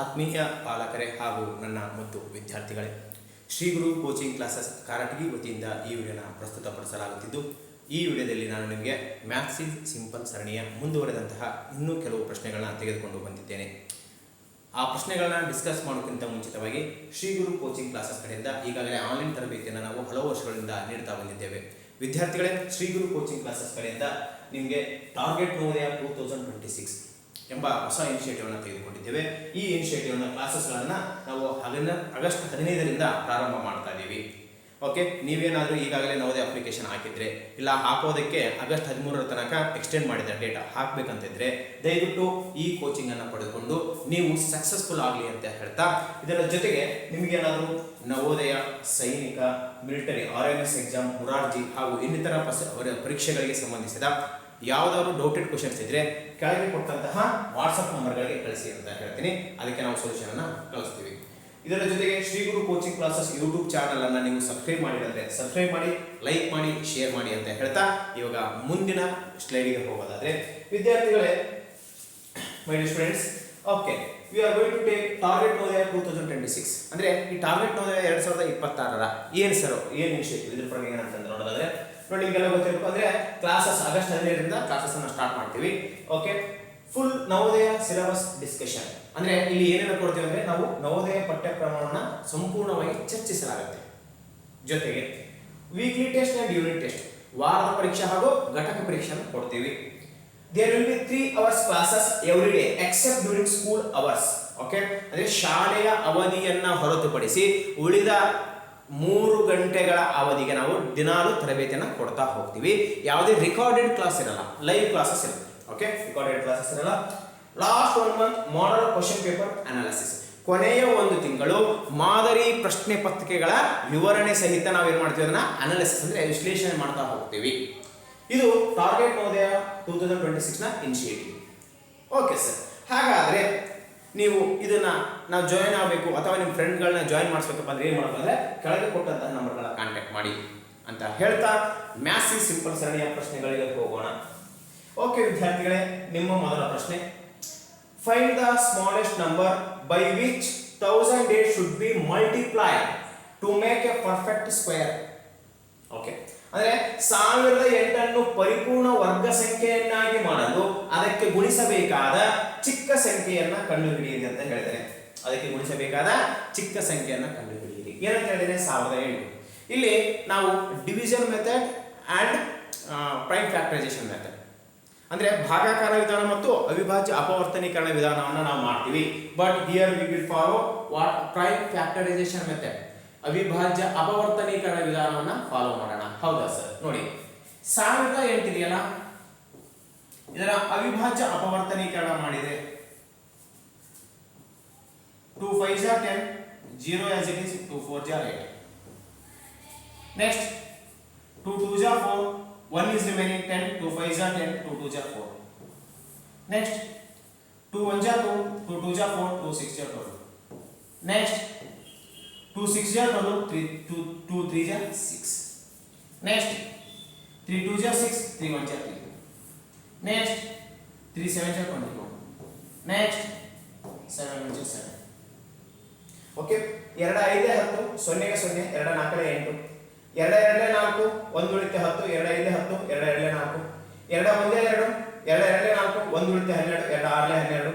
ಆತ್ಮೀಯ ಪಾಲಕರೇ ಹಾಗೂ ನನ್ನ ಮತ್ತು ವಿದ್ಯಾರ್ಥಿಗಳೇ, ಶ್ರೀ ಗುರು ಕೋಚಿಂಗ್ ಕ್ಲಾಸಸ್ ಕಾರಟಗಿ ವತಿಯಿಂದ ಈ ವಿಡಿಯೋನ ಪ್ರಸ್ತುತಪಡಿಸಲಾಗುತ್ತಿದ್ದು, ಈ ವಿಡಿಯೋದಲ್ಲಿ ನಾನು ನಿಮಗೆ ಮ್ಯಾಥ್ಸ್ ಇಸ್ ಸಿಂಪಲ್ ಸರಣಿಯ ಮುಂದುವರೆದಂತಹ ಇನ್ನೂ ಕೆಲವು ಪ್ರಶ್ನೆಗಳನ್ನ ತೆಗೆದುಕೊಂಡು ಬಂದಿದ್ದೇನೆ. ಆ ಪ್ರಶ್ನೆಗಳನ್ನ ಡಿಸ್ಕಸ್ ಮಾಡೋಕ್ಕಿಂತ ಮುಂಚಿತವಾಗಿ ಶ್ರೀ ಗುರು ಕೋಚಿಂಗ್ ಕ್ಲಾಸಸ್ ಕಡೆಯಿಂದ ಈಗಾಗಲೇ ಆನ್ಲೈನ್ ತರಬೇತಿಯನ್ನು ನಾವು ಹಲವು ವರ್ಷಗಳಿಂದ ನೀಡ್ತಾ ಬಂದಿದ್ದೇವೆ. ವಿದ್ಯಾರ್ಥಿಗಳೇ, ಶ್ರೀ ಗುರು ಕೋಚಿಂಗ್ ಕ್ಲಾಸಸ್ ಕಡೆಯಿಂದ ನಿಮಗೆ target Navodaya two thousand twenty six ಎಂಬ ಹೊಸ ಇನಿಷಿಯೇಟಿವ್ನ ತೆಗೆದುಕೊಂಡಿದ್ದೇವೆ. ಈ ಇನಿಷಿಯೇಟಿವ್ನ ಕ್ಲಾಸಸ್ಗಳನ್ನು ನಾವು ಹದಿನ, ಆಗಸ್ಟ್ ಹದಿನೈದರಿಂದ ಪ್ರಾರಂಭ ಮಾಡ್ತಾ ಇದ್ದೀವಿ. ಓಕೆ ನೀವೇನಾದರೂ ಈಗಾಗಲೇ ನವೋದಯ ಅಪ್ಲಿಕೇಶನ್ ಹಾಕಿದ್ರೆ, ಇಲ್ಲ ಹಾಕೋದಕ್ಕೆ ಆಗಸ್ಟ್ ಹದಿಮೂರರ ತನಕ ಎಕ್ಸ್ಟೆಂಡ್ ಮಾಡಿದ ಡೇಟಾ ಹಾಕಬೇಕಂತಿದ್ರೆ, ದಯವಿಟ್ಟು ಈ ಕೋಚಿಂಗನ್ನು ಪಡೆದುಕೊಂಡು ನೀವು ಸಕ್ಸಸ್ಫುಲ್ ಆಗಲಿ ಅಂತ ಹೇಳ್ತಾ, ಇದರ ಜೊತೆಗೆ ನಿಮಗೇನಾದರೂ Navodaya, Sainik military R M S exam Morarji ಹಾಗೂ ಇನ್ನಿತರ ಪರೀಕ್ಷೆಗಳಿಗೆ ಸಂಬಂಧಿಸಿದ ಯಾವುದಾದ್ರು ಡೌಟೆಡ್ ಕ್ವಶನ್ಸ್ ಇದ್ರೆ ಕೆಳಗೆ ಕೊಟ್ಟಂತಹ ವಾಟ್ಸಪ್ ನಂಬರ್ಗಳಿಗೆ ಕಳಿಸಿ ಅಂತ ಹೇಳ್ತೀನಿ. ಅದಕ್ಕೆ ನಾವು ಸೊಲ್ಯೂಷನ್ ಅನ್ನ ಕಳಿಸ್ತೀವಿ. ಇದರ ಜೊತೆಗೆ Shri Guru coaching classes YouTube channel ಅನ್ನ ನೀವು ಸಬ್ಸ್ಕ್ರೈಬ್ ಮಾಡಿದ್ರೆ ಸಬ್ಸ್ಕ್ರೈಬ್ ಮಾಡಿ ಲೈಕ್ ಮಾಡಿ ಶೇರ್ ಮಾಡಿ ಅಂತ ಹೇಳ್ತಾ ಇವಾಗ ಮುಂದಿನ ಸ್ಲೈಡಿಗೆ ಹೋಗೋದಾದ್ರೆ ವಿದ್ಯಾರ್ಥಿಗಳೇ my students okay we are going to take target Navodaya two thousand twenty six ಅಂದ್ರೆ ಈ ಟಾರ್ಗೆಟ್ ನೋದಯ ಎರಡು ಸಾವಿರದ ಇಪ್ಪತ್ತಾರರ ಏನು ಸರ್ ಏನು ವಿಷಯ ಇದ್ರ ಬಗ್ಗೆ ಏನಂತಂದ್ರೆ ನೋಡೋದಾದ್ರೆ ನೋಡಿ ಗೊತ್ತಿರಬೇಕು ಅಂದ್ರೆ ಕ್ಲಾಸಸ್ ಆಗಸ್ಟ್ ಹದಿನೈದರಿಂದ ಕ್ಲಾಸಸ್ ಅನ್ನ ಸ್ಟಾರ್ಟ್ ಮಾಡ್ತೀವಿ. Okay full Navodaya syllabus discussion ಅಂದ್ರೆ ಇಲ್ಲಿ ಏನೇನು ಕೊಡ್ತೀವಿ ಅಂದ್ರೆ ನಾವು ನವೋದಯ ಪಠ್ಯಕ್ರಮವನ್ನು ಸಂಪೂರ್ಣವಾಗಿ ಚರ್ಚಿಸಲಾಗುತ್ತೆ. ಜೊತೆಗೆ weekly test and unit test ವಾರದ ಪರೀಕ್ಷೆ ಹಾಗೂ ಘಟಕ ಪರೀಕ್ಷೆಯನ್ನು ಕೊಡ್ತೀವಿ. There will be three hours classes every day except during school hours okay ಅಂದ್ರೆ ಶಾಲೆಯ ಅವಧಿಯನ್ನ ಹೊರತುಪಡಿಸಿ ಉಳಿದ ಮೂರು ಗಂಟೆಗಳ ಅವಧಿಗೆ ನಾವು ದಿನಾಲು ತರಬೇತಿಯನ್ನು ಕೊಡ್ತಾ ಹೋಗ್ತೀವಿ. ಯಾವುದೇ ರಿಕಾರ್ಡೆಡ್ ಕ್ಲಾಸ್ ಇರಲ್ಲ ಲೈವ್ ಕ್ಲಾಸಸ್ ಇರಲ್ಲ. ಓಕೆ ರಿಕಾರ್ಡೆಡ್ ಕ್ಲಾಸಸ್ ಇರಲ್ಲ. Last one month model question paper analysis ಕೊನೆಯ ಒಂದು ತಿಂಗಳು ಮಾದರಿ ಪ್ರಶ್ನೆ ಪತ್ರಿಕೆಗಳ ವಿವರಣೆ ಸಹಿತ ನಾವು ಏನು ಮಾಡ್ತೀವಿ ಅದನ್ನ ಅನಾಲಿಸಿಸ್ ಅಂದ್ರೆ ವಿಶ್ಲೇಷಣೆ ಮಾಡ್ತಾ ಹೋಗ್ತೀವಿ. ಇದು target Navodaya two thousand twenty ಸಿಕ್ಸ್ನ initiative okay sir ಹಾಗಾದ್ರೆ ನೀವು ಇದನ್ನ ನಾವು ಜಾಯಿನ್ ಆಗಬೇಕು ಅಥವಾ ನಿಮ್ಮ ಫ್ರೆಂಡ್ಗಳನ್ನ ಜಾಯಿನ್ ಮಾಡಿಸ್ಬೇಕಪ್ಪ ಅಂದ್ರೆ ಏನು ಮಾಡಬೇಕು ಅಂದ್ರೆ ಕೆಳಗೆ ಕೊಟ್ಟಂತಹ ನಂಬರ್ಗಳ ಕಾಂಟ್ಯಾಕ್ಟ್ ಮಾಡಿ ಅಂತ ಹೇಳ್ತಾ ಮ್ಯಾಸಿ ಸಿಂಪಲ್ ಸರಣಿಯ ಪ್ರಶ್ನೆಗಳಿಗೆ ಹೋಗೋಣ. ಓಕೆ ವಿದ್ಯಾರ್ಥಿಗಳೇ, ನಿಮ್ಮ ಮೊದಲ ಪ್ರಶ್ನೆ. Find the smallest number by which thousand eight should be multiply to make a perfect square okay ಅಂದ್ರೆ ಸಾವಿರದ ಎಂಟನ್ನು ಪರಿಪೂರ್ಣ ವರ್ಗ ಸಂಖ್ಯೆಯನ್ನಾಗಿ ಮಾಡಲು ಅದಕ್ಕೆ ಗುಣಿಸಬೇಕಾದ ಚಿಕ್ಕ ಸಂಖ್ಯೆಯನ್ನ ಕಂಡುಹಿಡಿಯಿರಿ ಅಂತ ಹೇಳಿದರೆ ಅದಕ್ಕೆ ಗುಣಿಸಬೇಕಾದ ಚಿಕ್ಕ ಸಂಖ್ಯೆಯನ್ನು ಕಂಡುಹಿಡಿಯಿರಿ. ಏನಂತ ಹೇಳಿದರೆ ಸಾವಿರದ ಏಳು ಇಲ್ಲಿ ನಾವು division method and prime factorization method ಅಂದರೆ ಭಾಗಾಕಾರ ವಿಧಾನ ಮತ್ತು ಅವಿಭಾಜ್ಯ ಅಪವರ್ತನೀಕರಣ ವಿಧಾನವನ್ನು ನಾವು ಮಾಡ್ತೀವಿ. But here we will follow what prime factorization method ಅವಿಭಾಜ್ಯ ಅಪವರ್ತನೀಕರಣ ವಿಧಾನವನ್ನು ಫಾಲೋ ಮಾಡೋಣ. ಹೌದಾ ಸರ್ ನೋಡಿ. ಸಾವಿರದ ಎಂಟಿದೆಯಲ್ಲ ಇದರ ಅವಿಭಾಜ್ಯ ಅಪವರ್ತನೀಕರಣ ಮಾಡಿದೆ 2 5s are 10, 0 as it is, 2 4s are 8. Next, 2 2s are 4, 1 is remaining 10, 2 5s are 10, 2 2s are 4. Next, 2 1s are 2, 2 2s are 4, 2 6s are 12. Next, 2 6s are 12, 3, 2, 2 3s are 6. Next, 3 2s are 6, 3 1s are 3. Next, 3 7s are 21. Next, 7 1s are 7. Okay ಎರಡು ಐದೇ ಹತ್ತು, ಸೊನ್ನೆಗೆ ಸೊನ್ನೆ, ಎರಡು ನಾಲ್ಕನೇ ಎಂಟು. ಎರಡ ಎರಡನೇ ನಾಲ್ಕು, ಒಂದು ಉಳಿತೆ ಹತ್ತು, ಎರಡ ಐದೇ ಹತ್ತು, ಎರಡ ಎರಡನೇ ನಾಲ್ಕು. ಎರಡ ಒಂದೇ ಎರಡು, ಎರಡ ಎರಡನೇ ನಾಲ್ಕು, ಒಂದು ಉಳಿತೆ ಹನ್ನೆರಡು, ಎರಡ ಆರ್ಲೆ ಹನ್ನೆರಡು.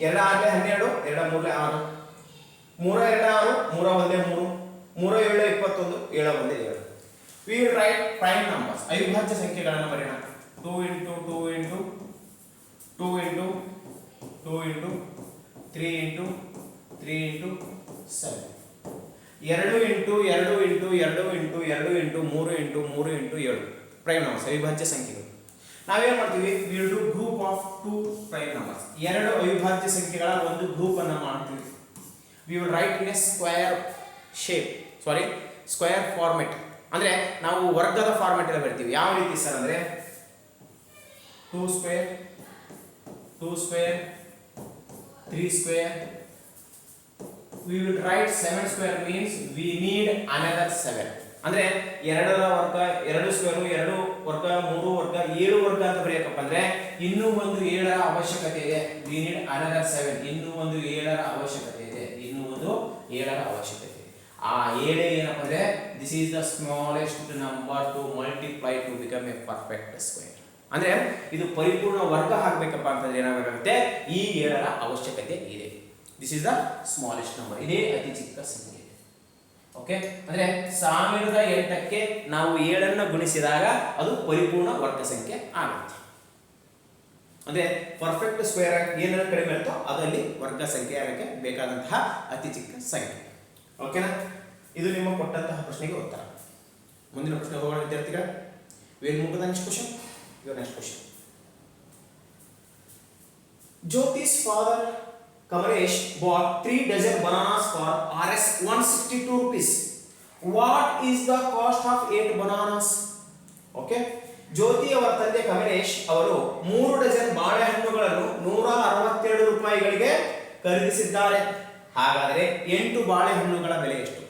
ಎರಡ ಆರ್ಲೆ ಹನ್ನೆರಡು, ಎರಡ ಮೂರನೇ ಆರು. ಮೂರ ಎರಡ ಆರು, ಮೂರ ಒಂದೇ ಮೂರು. ಮೂರ ಏಳು ಇಪ್ಪತ್ತೊಂದು, ಏಳು ಒಂದೇ ಏಳು. We will write prime numbers ಅವಿಭಾಜ್ಯ ಸಂಖ್ಯೆಗಳನ್ನು ಬರೆಯೋಣ. Two into two into two into two into three into three into seven ಎರಡು ಇಂಟು ಎರಡು ಇಂಟು ಎರಡು ಇಂಟು ಎರಡು ಇಂಟು ಮೂರು ಇಂಟು ಮೂರು ಇಂಟು ಏಳು. ಪ್ರೈಮ್ ನಂಬರ್ಸ್ ಅವಿಭಾಜ್ಯ ಸಂಖ್ಯೆಗಳು. ನಾವೇನು ಮಾಡ್ತೀವಿ? Will do group of two prime numbers ಎರಡು ಅವಿಭಾಜ್ಯ ಸಂಖ್ಯೆಗಳ ಒಂದು ಗ್ರೂಪ್ ಅನ್ನು ಮಾಡ್ತೀವಿ. We will write in a square shape sorry square format ಅಂದರೆ ನಾವು ವರ್ಗದ ಫಾರ್ಮೆಟ್ ಎಲ್ಲ ಬರ್ತೀವಿ. ಯಾವ ರೀತಿ ಸರ್ ಅಂದರೆ? Two square two square three square we will write 7 square means we need another 7 ಅಂದ್ರೆ ಎರಡರ ವರ್ಗ, ಎರಡು ಸ್ಕ್ವೇರ್ ಎರಡು ವರ್ಗ, ಮೂರು ವರ್ಗ, ಏಳು ವರ್ಗ ಅಂತ ಬರೆಯಕಪ್ಪ ಅಂದ್ರೆ ಇನ್ನೂ ಒಂದು ಏಳರ ಅವಶ್ಯಕತೆ ಇದೆ. ವಿ ನೀಡ್ ಅನದರ್ ಸೆವೆನ್ ಇನ್ನೂ ಒಂದು ಏಳರ ಅವಶ್ಯಕತೆ ಇದೆ. ಇನ್ನೂ ಒಂದು ಏಳರ ಅವಶ್ಯಕತೆ ಆ ಏಳೇ ಏನಪ್ಪ ಅಂದ್ರೆ this is the smallest number to multiply to become a perfect square ಅಂದ್ರೆ ಇದು ಪರಿಪೂರ್ಣ ವರ್ಗ ಹಾಕ್ಬೇಕಪ್ಪ ಅಂತಂದ್ರೆ ಏನಾಗಬೇಕಾಗುತ್ತೆ? ಈ ಏಳರ ಅವಶ್ಯಕತೆ ಇದೆ. This is the smallest number ಇದೇ ಅತಿ ಚಿಕ್ಕ ಸಂಖ್ಯೆ. ಓಕೆ ಅಂದ್ರೆ ಸಾವಿರದ ಎಂಟಕ್ಕೆ ನಾವು ಏಳನ್ನು ಗುಣಿಸಿದಾಗ ಅದು ಪರಿಪೂರ್ಣ ವರ್ಗ ಸಂಖ್ಯೆ ಆಗುತ್ತೆ. ಅಂದ್ರೆ ಪರ್ಫೆಕ್ಟ್ ಸ್ಕ್ವೇರ್ ಏನಾದ್ರು ಕಡಿಮೆ ಇರುತ್ತೋ ಅದಲ್ಲಿ ವರ್ಗ ಸಂಖ್ಯೆ ಆಗಕ್ಕೆ ಬೇಕಾದಂತಹ ಅತಿ ಚಿಕ್ಕ ಸಂಖ್ಯೆ. ಓಕೆನಾ ಇದು ನಿಮ್ಮ ಕೊಟ್ಟಂತಹ ಪ್ರಶ್ನೆಗೆ ಉತ್ತರ. ಮುಂದಿನ ಪ್ರಶ್ನೆ ಹೋಗೋಣ, ವಿದ್ಯಾರ್ಥಿಗಳ. ವೇಲ್ ಮುಗಿದ next question your next question Jyoti's father Kamalesh bought three dozen bananas for Rs 162 rupees. What is the cost of eight bananas? Okay Jyoti ಅವರ ತಂದೆ ಕಮಲೇಶ್ ಅವರು ಮೂರು ಡಜನ್ ಬಾಳೆಹಣ್ಣುಗಳನ್ನು ನೂರ ಅರವತ್ತೆರಡು ರೂಪಾಯಿಗಳಿಗೆ ಖರೀದಿಸಿದ್ದಾರೆ. ಹಾಗಾದರೆ ಎಂಟು ಬಾಳೆಹಣ್ಣುಗಳ ಬೆಲೆ ಎಷ್ಟು?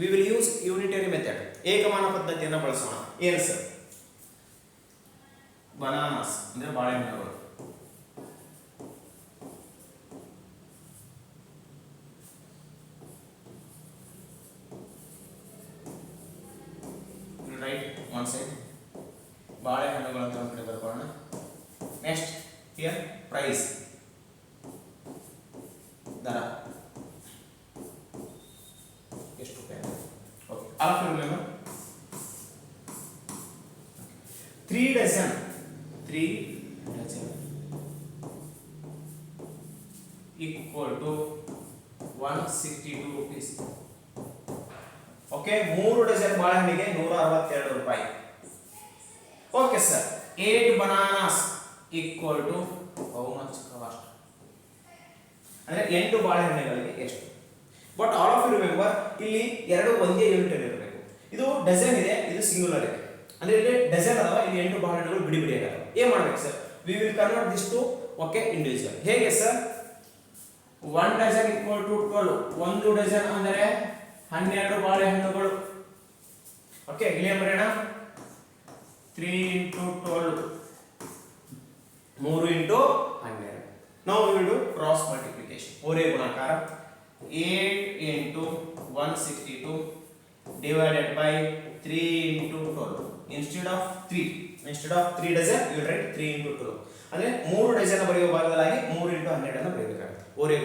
We will use unitary method ಏಕಮಾನ ಪದ್ಧತಿಯನ್ನು ಬಳಸೋಣ. ಏನು ಸರ್? ಬನಾನಾಸ್ ಅಂದ್ರೆ ಬಾಳೆಹಣ್ಣುಗಳು ರೈಟ್ ಒನ್ ಸೈಡ್ ಬಾಳೆಹಣ್ಣುಗಳು ಅಂತ ಒಂದು ಕಡೆ ಬರ್ಕೊಳ್ಳೋಣ ನೆಕ್ಸ್ಟ್ ಹಿಯರ್ ಪ್ರೈಸ್ ದರ ಎಷ್ಟು ರೂಪಾಯಿ okay of remember three dozen three dozen equal to one sixty two rupees okay ಮೂರು ಡಜನ್ ಬಾಳೆಹಣ್ಣಿಗೆ ನೂರ ಅರವತ್ತೆರಡು ರೂಪಾಯಿ okay sir eight bananas equal to how much cost ಅಂದ್ರೆ ಎಂಟು ಬಾಳೆಹಣ್ಣುಗಳಿಗೆ ಎಷ್ಟು but all of you remember ಇಲ್ಲಿ ಎರಡು ಒಂದೇ ಯೂನಿಟ್ ಇರಬೇಕು. ಇದು ಡಜನ್ ಇದೆ, ಇದು ಸಿಂಗುಲರ್ ಇದೆ. ಅಂದ್ರೆ ಇಲ್ಲಿ ಡಜನ್ ಅದಾವ ಇಲ್ಲಿ ಎಂಟು ಬಾಳೆಹಣ್ಣುಗಳು ಬಿಡಿ ಬಿಡಿ ಆಗಲ್ಲ ಏನ್ ಮಾಡ್ಬೇಕು sir we will convert this to okay individual ಹೇಗೆ sir one dozen equal to twelve ಒಂದು ಡಜನ್ ಅಂದರೆ ಹನ್ನೆರಡು ಬಾಳೆಹಣ್ಣುಗಳು ಓಕೆ ಇಲ್ಲಿ ಬರೋಣ ತ್ರೀ ಇಂಟು ಟ್ವೆಲ್ ಮೂರು ಇಂಟು ಹನ್ನೆರಡು. ನಾವು ವಿಲ್ ಕ್ರಾಸ್ ಮಲ್ಟಿಪ್ಲಿಕೇಶನ್ ಓರೇ ಗುಣಾಕಾರ. Eight into one sixty two divided by three into twelve instead of three instead of three dozen you write three into twelve ಅಂದ್ರೆ 3 ಡಜನ್ ಬರೆಯುವ ಭಾಗದಲ್ಲಾಗಿ ಮೂರು ಇಂಟು ಅನ್ನು ಬರೆಯಬೇಕಾಗುತ್ತೆ ಓರೇ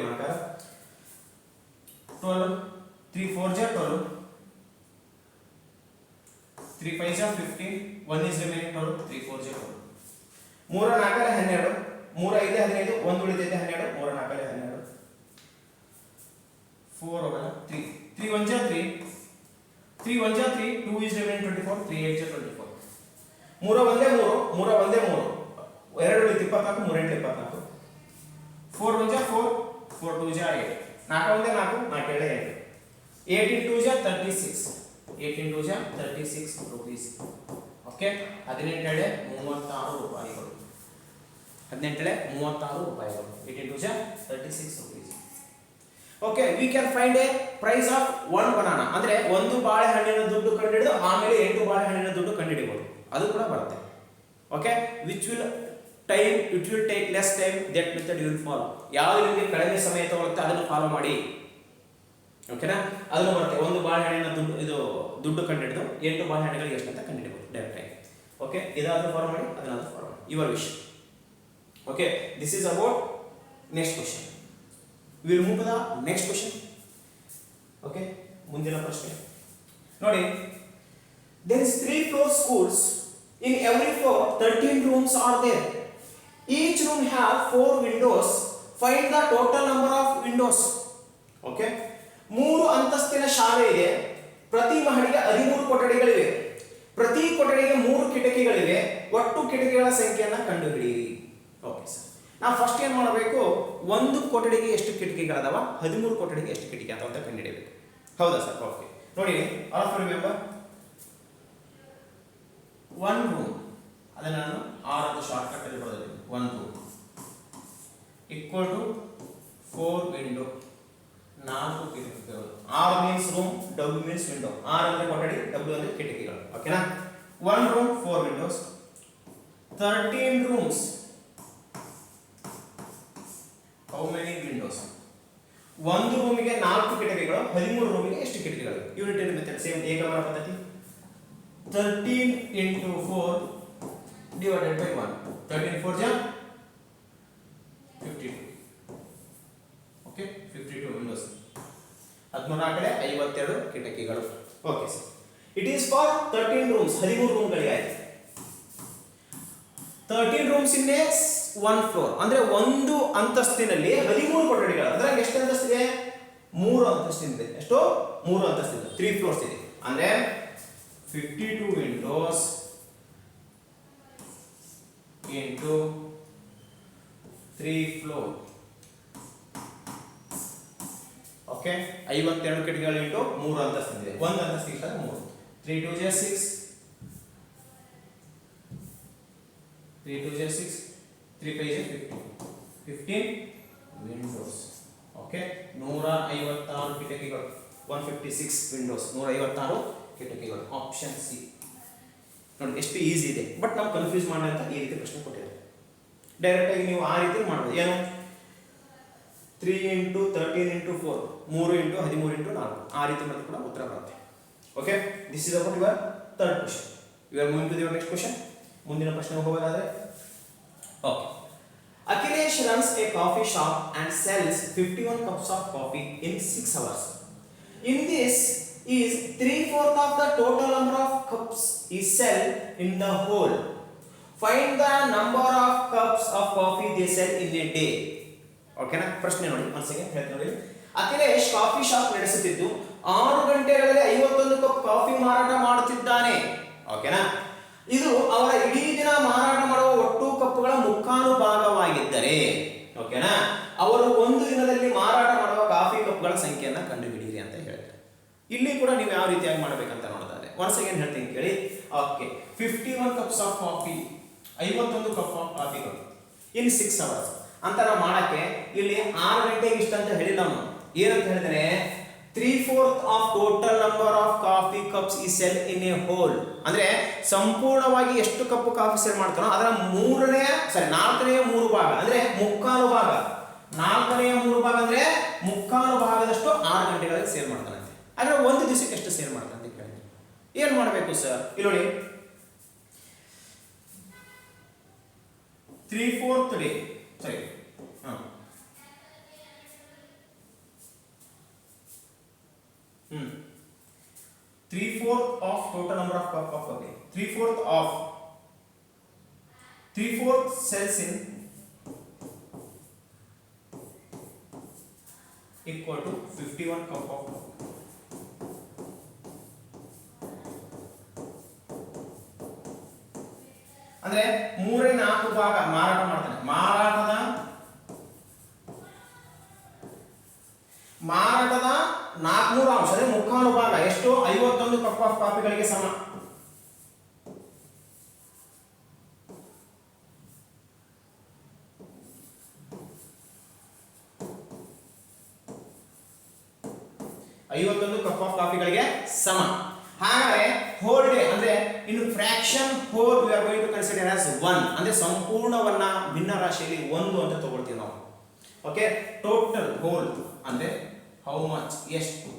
ಫೋರ್ ಜಾ ಟ್ವೆಲ್ ತ್ರೀ ಫೈವ್ ಜಾ fifteen one is remaining twelve three four ಜಾ twelve ಮೂರ ನಾಲ್ಕಲೆ ಹನ್ನೆರಡು ಮೂರ ಐದು ಹದಿನೈದು, ಒಂದು ಉಳಿದೈತೆ ಹನ್ನೆರಡು ಮೂರ ನಾಲ್ಕೈದು ಹನ್ನೆರಡು. ಫೋರ್ ಹೋಗಲ್ಲ ತ್ರೀ ತ್ರೀ ಒನ್ ಜಾ ತ್ರೀ ತ್ರೀ ಒನ್ ಜಾ three two is remain twenty four three eight ಜಾ ಟ್ವೆಂಟಿ ಫೋರ್ ಮೂರ ಒಂದೇ ಮೂರು, ಮೂರ ಒಂದೇ ಮೂರು. ಎರಡು ಉಳಿತು ಇಪ್ಪತ್ನಾಲ್ಕು ಮೂರೆಂಟು ಇಪ್ಪತ್ನಾಲ್ಕು. ಫೋರ್ ಒನ್ ಜಾ ಫೋರ್ ಫೋರ್ ಟೂ ಜಾ ಏಟ್ ನಾಲ್ಕು ಒಂದೇ ನಾಲ್ಕು ನಾಲ್ಕು ಏಳೆ ಎಂಟು. ಏಯ್ಟೀನ್ ಟೂ ಜಾ ತರ್ಟಿ ಸಿಕ್ಸ್ ಏಯ್ಟೀನ್ ಟೂ ಜಾ ತರ್ಟಿ ಸಿಕ್ಸ್ ರುಪೀಸ್ ಓಕೆ ಹದಿನೆಂಟೆಳೆ ಮೂವತ್ತಾರು ರೂಪಾಯಿಗಳು. ಹದಿನೆಂಟೆಳೆ ಮೂವತ್ತಾರು ರೂಪಾಯಿಗಳು. ಏಯ್ಟೀನ್ ಟೂ ಜಾ thirty six rupees okay we can find a price of one banana ಅಂದ್ರೆ ಒಂದು ಬಾಳೆಹಣ್ಣಿನ ದುಡ್ಡು ಕಂಡುಹಿಡಿದು ಆಮೇಲೆ ಎಂಟು ಬಾಳೆಹಣ್ಣಿನ ದುಡ್ಡು ಕಂಡುಹಿಡಿಬಹುದು ಅದು ಕೂಡ ಬರುತ್ತೆ. Okay which will time it will take less time that method will follow ಯಾವ ನಿಮಗೆ ಕಡಿಮೆ ಸಮಯ ತಗೊಳುತ್ತೆ ಅದನ್ನು ಫಾಲೋ ಮಾಡಿ. ಓಕೆನಾ ಅದನ್ನು ಬರುತ್ತೆ. ಒಂದು ಬಾಳೆಹಣ್ಣಿನ ದುಡ್ಡು, ಇದು ದುಡ್ಡು ಕಂಡುಹಿಡಿದು ಎಂಟು ಬಾಳೆಹಣ್ಣುಗಳಿಗೆ ಎಷ್ಟು ಅಂತ ಕಂಡುಹಿಡಿಬಹುದು ಡೈರೆಕ್ಟ್ ಆಗಿ ಓಕೆ ಇದಾದರೂ ಫಾಲೋ ಮಾಡಿ, ಅದನ್ನಾದರೂ ಫಾಲೋ ಮಾಡಿ. Your wish okay this is about next question will move the next question okay ಮುಂದಿನ ಪ್ರಶ್ನೆ. ನೋಡಿ. There is three floor schools in every floor thirteen rooms are there each room have four windows find the total number of windows okay ಮೂರು ಅಂತಸ್ತಿನ ಶಾಲೆ ಇದೆ. ಪ್ರತಿ ಮಹಡಿಗೆ ಹದಿಮೂರು ಕೊಠಡಿಗಳಿವೆ. ಪ್ರತಿ ಕೊಠಡಿಗೆ ಮೂರು ಕಿಟಕಿಗಳಿವೆ. ಒಟ್ಟು ಕಿಟಕಿಗಳ ಸಂಖ್ಯೆಯನ್ನು ಕಂಡುಹಿಡಿಯಿರಿ. ಓಕೆ ಸರ್ ನಾವು ಫಸ್ಟ್ ಏನು ಮಾಡಬೇಕು? ಒಂದು ಕೊಠಡಿಗೆ ಎಷ್ಟು ಕಿಟಕಿಗಳದಾವ? ಹದಿಮೂರು ಕೊಠಡಿಗೆ ಎಷ್ಟು ಕಿಟಕಿ ಅದಾವ ಅಂತ ಕಂಡುಹಿಡಿಯಬೇಕು ಹೌದಾ ಸರ್ ಓಕೆ ನೋಡಿ ಆಲ್ ಆಫ್ ಒನ್ ರೂಮ್ ಅದನ್ನು ನಾನು ಆರ್ ಅಂತ ಶಾರ್ಟ್ ಕಟ್ ಅಲ್ಲಿ ಬರೆದಿದ್ದೀನಿ. One room equal to four window ನಾಲ್ಕು ಕಿಟಕಿಗಳು. R means room W means window R ಅಂದ್ರೆ ಕೊಠಡಿ ಡಬ್ಲ್ಯೂ ಅಂದ್ರೆ ಕಿಟಕಿಗಳು. ಓಕೆನಾ one room four windows thirteen rooms how many windows ಒಂದು ರೂಮಿಗೆ ನಾಲ್ಕು ಕಿಟಕಿಗಳು, ಹದಿಮೂರು ರೂಮಿಗೆ ಎಷ್ಟು ಕಿಟಕಿಗಳು? ಯೂನಿಟರಿ ಮೆಥಡ್ ಸೇಮ್ ಏಕಮಾನ ಪದ್ಧತಿ thirteen into four divided by one thirteen four ಜಾ fifty two okay fifty two windows ಹದಿಮೂರು ಕಡೆ ಐವತ್ತೆರಡು ಕಿಟಕಿಗಳು. Okay sir it is for thirteen rooms ಹದಿಮೂರು ರೂಮ್ಗಳಿಗೆ ಆಯ್ತು. Thirteen rooms in one floor ಅಂದ್ರೆ ಒಂದು ಅಂತಸ್ತಿನಲ್ಲಿ ಹದಿಮೂರು ಕೊಠಡಿಗಳು. ಅಂದ್ರೆ ಎಷ್ಟು ಅಂತಸ್ತಿದೆ? ಮೂರು ಅಂತಸ್ತಿದೆ ಎಷ್ಟು? ಮೂರು ಅಂತಸ್ತಿದೆ ತ್ರೀ ಫ್ಲೋರ್ಸ್ ಇದೆ. ಅಂದ್ರೆ fifty two windows into three floor okay ಐವತ್ತೆರಡು ಕಿಟಕಿಗಳು ಇಂಟು ಮೂರು ಅಂತಸ್ತಿದೆ. ಒಂದು ಅಂತಸ್ತಿಗೆ ಮೂರು. ತ್ರೀ ಟು ಜೆ six three two J six three five fifty fifteen windows okay ನೂರ ಐವತ್ತಾರು ಕಿಟಕಿಗಳು. ಒನ್ ಫಿಫ್ಟಿ ಸಿಕ್ಸ್ ವಿಂಡೋಸ್ ನೂರ ಕಿಟಕಿಗಳು. ಆಪ್ಷನ್ ಸಿ ನೋಡಿ, ಎಷ್ಟು ಈಸಿ ಇದೆ. ಬಟ್ ನಾವು ಕನ್ಫ್ಯೂಸ್ ಮಾಡಿ ಅಂತ ಈ ರೀತಿ ಪ್ರಶ್ನೆ ಕೊಟ್ಟಿದ್ದಾರೆ. ಡೈರೆಕ್ಟಾಗಿ ನೀವು ಆ ರೀತಿ ಮಾಡ್ಬೋದು. ಏನು? Three into thirteen into four ಮೂರು ಇಂಟು ಹದಿಮೂರು ಇಂಟು ನಾಲ್ಕು. ಆ ರೀತಿ ಮಾಡಿದ್ರೆ ಕೂಡ ಉತ್ತರ ಬರುತ್ತೆ. Okay this is about your third question you are moving to your next question ಮುಂದಿನ ಪ್ರಶ್ನೆ ಹೋಗೋದಾದರೆ okay Akhilesh runs a coffee shop and sells 51 cups of coffee in 6 hours. In this is 3/4 of the total number of cups he sell in the whole. Find the number of cups of coffee they sell in a day. ಓಕೆನಾ ಪ್ರಶ್ನೆ ನೋಡಿ ಒಂದ್ಸೆಗೆ ಹೇಳ್ತೀನಿ ನೋಡಿ Akhilesh coffee shop ನಡೆಸುತ್ತಿದ್ದು ಆರು ಗಂಟೆಗಳಲ್ಲಿ ಐವತ್ತೊಂದು cup coffee ಮಾರಾಟ ಮಾಡುತ್ತಿದ್ದಾನೆ ಓಕೆನಾ ಇದು ಅವರ ಇಡೀ ದಿನ ಮಾರಾಟ ಮಾಡುವ ಒಟ್ಟು ಕಪ್ಪುಗಳ ಮುಕ್ಕಾಲು ಭಾಗವಾಗಿದ್ದರೆ ಓಕೆನಾ? ಅವರು ಒಂದು ದಿನದಲ್ಲಿ ಮಾರಾಟ ಮಾಡುವ ಕಾಫಿ ಕಪ್ಗಳ ಸಂಖ್ಯೆಯನ್ನು ಕಂಡುಹಿಡಿಯಿರಿ ಅಂತ ಹೇಳ್ತಾರೆ. ಇಲ್ಲಿ ಕೂಡ ನೀವು ಯಾವ ರೀತಿಯಾಗಿ ಮಾಡಬೇಕಂತ ನೋಡಿದ್ರೆ ಒನ್ಸ್ ಅಗೇನ್ ಹೇಳ್ತೀನಿ ಕೇಳಿ? Okay fifty one cups of coffee ಐವತ್ತೊಂದು ಕಪ್ ಆಫ್ ಕಾಫಿಗಳು ಇನ್ ಸಿಕ್ಸ್ ಅವರ್ಸ್ ಅಂತ ನಾವು ಮಾಡಕ್ಕೆ ಇಲ್ಲಿ ಆರು ಗಂಟೆಗೆ ಇಷ್ಟ ಅಂತ ಹೇಳಿಲ್ಲ ಏನಂತ ಹೇಳಿದ್ರೆ three fourth of total number of coffee cups ಈ ಸೆಲ್ ಇನ್ ಎ ಹೋಲ್ ಅಂದ್ರೆ ಸಂಪೂರ್ಣವಾಗಿ ಎಷ್ಟು ಕಪ್ ಕಾಫಿ ಸೆಲ್ ಮಾಡ್ತಾನೋ ಅದರ ಮೂರನೇ ಸಾರಿ ನಾಲ್ಕನೆಯ ಮೂರು ಭಾಗ, ಅಂದ್ರೆ ಮುಕ್ಕಾಲು ಭಾಗ. ನಾಲ್ಕನೆಯ ಮೂರು ಭಾಗ ಅಂದ್ರೆ ಮುಕ್ಕಾಲು ಭಾಗದಷ್ಟು ಆರು ಗಂಟೆಗಳಲ್ಲಿ ಸೇಲ್ ಮಾಡ್ತಾನಂತೆ. ಆದ್ರೆ ಒಂದು ದಿವಸಕ್ಕೆ ಎಷ್ಟು ಸೇಲ್ ಮಾಡ್ತಾನೆ ಅಂತ ಕೇಳಿದ್ರೆ ಏನ್ ಮಾಡಬೇಕು ಸರ್ ಇಲ್ಲಿ ನೋಡಿ. ತ್ರೀ ಫೋರ್ತ್ ಡೇ ಸರಿ Hmm. Three fourth of total number of cup of coffee. Three fourth of three fourth cells in equal to fifty one cup of coffee. ಅಂದ್ರೆ ಮೂರನೇ ನಾಲ್ಕು ಭಾಗ ಮಾರಾಟ ಮಾಡ್ತಾನೆ ಮಾರಾಟದ ಮಾರಾಟದ ನಾಲ್ಕುನೂರು ಅಂಶ ಅಂದ್ರೆ ಮುಕ್ಕಾಲು ಭಾಗ, ಎಷ್ಟು? ಐವತ್ತೊಂದು ಕಪ್ ಆಫ್ ಕಾಫಿಗಳಿಗೆ ಸಮ. ಐವತ್ತೊಂದು ಕಪ್ ಆಫ್ ಕಾಫಿಗಳಿಗೆ ಸಮ. ಹಾಗಾದ್ರೆ ಹೋಲ್ ಡೇ ಅಂದ್ರೆ ಇನ್ನು fraction whole we are going to consider as one ಅಂದ್ರೆ ಸಂಪೂರ್ಣವನ್ನ ಭಿನ್ನ ರಾಶಿಯಲ್ಲಿ ಒಂದು ಅಂತ ತಗೊಳ್ತೀವಿ ನಾವು. ಓಕೆ ಟೋಟಲ್ ಹೋಲ್ ಅಂದ್ರೆ ಹೌ ಮಚ್ ಎಷ್ಟು